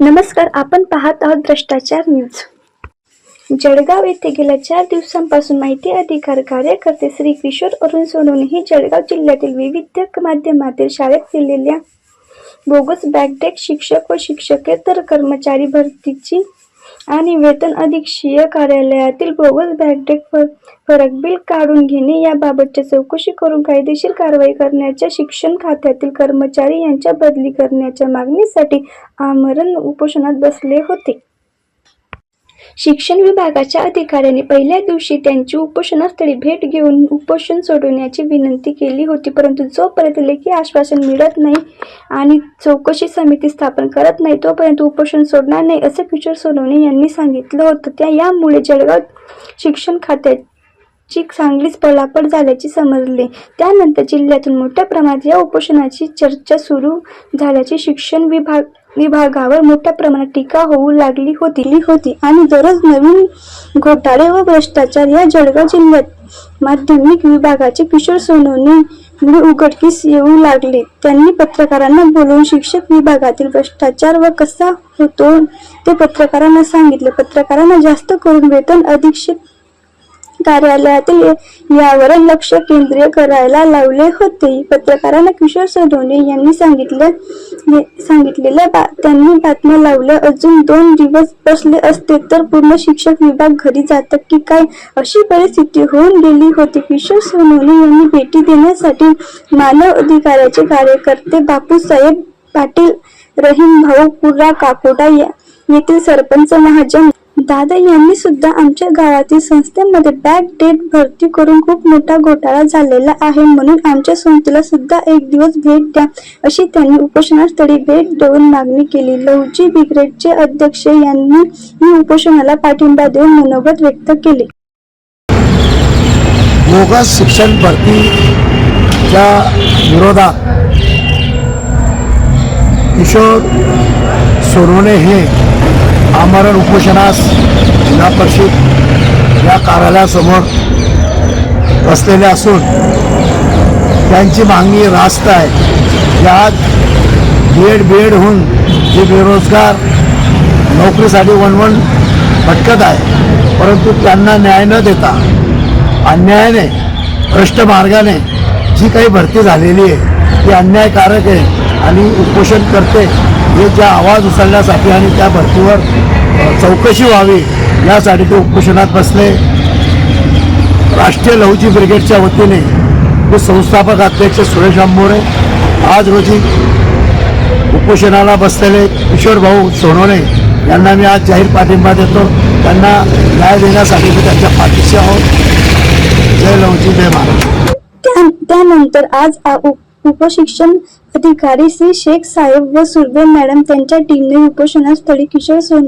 नमस्कार आपण पाहत आहोत भ्रष्टाचार न्यूज. जळगाव येथे गेल्या चार दिवसांपासून माहिती अधिकार कार्यकर्ते श्री किशोर अरुण सोनवणे हे जळगाव जिल्ह्यातील विविध माध्यमातील शाळेत दिलेल्या बोगस बॅकडेक शिक्षक व शिक्षकेतर कर्मचारी भरतीची आणि वेतन अधीक्षीय कार्यालयातील बोगस बॅगडेक फरक बिल काढून घेणे याबाबतच्या चौकशी करून कायदेशीर कारवाई करण्याच्या शिक्षण खात्यातील कर्मचारी यांच्या बदली करण्याच्या मागणीसाठी आमरण उपोषणात बसले होते. शिक्षण विभागाच्या अधिकाऱ्यांनी पहिल्या दिवशी त्यांची उपोषणस्थळी भेट घेऊन उपोषण सोडवण्याची विनंती केली होती परंतु जोपर्यंत लेखी आश्वासन मिळत नाही आणि चौकशी समिती स्थापन करत नाही तोपर्यंत उपोषण सोडणार नाही असं किशोर सोनवणे यांनी सांगितलं होतं. त्या यामुळे जळगाव शिक्षण खात्यात ची चांगलीच पळापळ झाल्याचे समजले. त्यानंतर जिल्ह्यातून मोठ्या प्रमाणात या उपोषणाची चर्चा सुरू झाल्याची शिक्षण विभाग विभागावर मोठ्या प्रमाणात टीका होऊ लागली होती होती. आणि दररोज नवीन घोटाळे व भ्रष्टाचार या जळगाव जिल्ह्यात माध्यमिक विभागाचे किशोर सोनवणे उघडकीस येऊ लागले. त्यांनी पत्रकारांना बोलवून शिक्षक विभागातील भ्रष्टाचार व कसा होतो ते पत्रकारांना सांगितले. पत्रकारांना जास्त करून वेतन अधीक्षक कार्यालयातील यावर लक्ष केंद्रीय करायला लावले होते. पत्रकारांना किशोर सोडवणे यांनी सांगितलं सांगितलेल्या बा त्यांनी बातम्या लावल्या. अजून दोन दिवस बसले असते तर पूर्ण शिक्षक विभाग घरी जातात की काय? अशी परिस्थिती होऊन गेली होती. किशोर सोनवणे यांनी भेटी देण्यासाठी मानव अधिकाराचे कार्यकर्ते बापूसाहेब पाटील रहीम भाऊ पुरा काकोडा या येथील सरपंच महाजन दादा यांनी सुद्धा आमच्या गावातील संस्थेमध्ये बॅक डेट भरती करून खूप मोठा घोटाळा झालेला आहे म्हणून आमच्या संस्थेला सुद्धा एक दिवस भेट द्या अशी त्यांनी उपोषणास्थळी भेट देऊन मागणी केली. लवजी ब्रिगेडचे अध्यक्ष यांनी ही उपोषणाला पाठिंबा देऊन मनोगत व्यक्त केले. बोगस शिक्षण भरतीच्या विरोधात किशोर सोनवणे हे आमरण उपोषणास जिल्हा परिषद या कार्यालयासमोर बसलेले असून त्यांची मागणी रास्त आहे. यात बेड एड होऊन जे बेरोजगार नोकरीसाठी वणवण भटकत आहे परंतु त्यांना न्याय न देता अन्यायाने भ्रष्ट मार्गाने जी काही भरती झालेली आहे ती अन्यायकारक आहे आणि उपोषण करते. हे ज्या आवाज उचलण्यासाठी आणि त्या भरतीवर चौकशी व्हावी यासाठी ते उपोषणात बसले. राष्ट्रीय लहुजी ब्रिगेडच्या वतीने ते संस्थापक अध्यक्ष सुरेश आंबोरे आज रोजी उपोषणाला बसलेले किशोर भाऊ सोनवणे यांना मी आज जाहीर पाठिंबा देतो. त्यांना न्याय देण्यासाठी मी त्यांच्या पाठीशी आहोत. जय लहुजी जय महाराज. त्यानंतर आज उपशिक्षण अधिकारी श्री शेख साहेब व सुर्वे मॅडम त्यांच्या टीमने उपोषणास्थळी किशोर सोन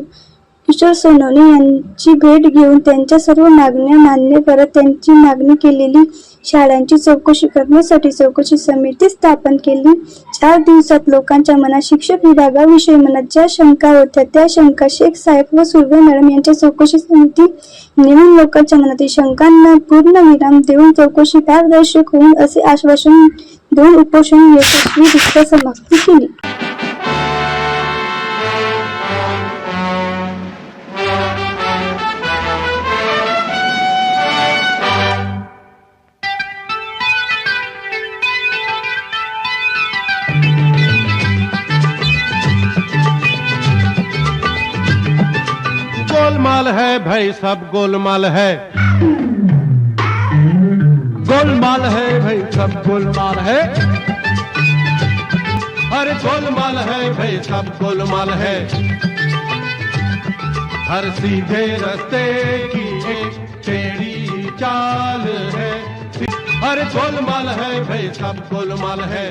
किशोर सोनवणे यांची भेट घेऊन त्यांच्या सर्व मागण्या मान्य करत त्यांची मागणी केलेली शाळांची चौकशी करण्यासाठी चौकशी समिती स्थापन केली. चार दिवसात लोकांच्या मनात शिक्षक विभागाविषयी मनात ज्या शंका होत्या त्या शंका शेख साहेब व सुर्वे मॅडम यांच्या चौकशी समिती नेमून लोकांच्या मनातील शंकांना पूर्ण विराम देऊन चौकशी पारदर्शक होऊन असे आश्वासन देऊन उपोषण यशस्वीरित्या समाप्ती केली गोलमाल है भाई सब गोलमाल है। गोलमाल है भाई, सब गोलमाल है। हर गोलमाल है भाई, सब गोलमाल है। हर सीधे रस्ते की एक टेढ़ी चाल है। हर गोलमाल है भाई, सब गोलमाल है।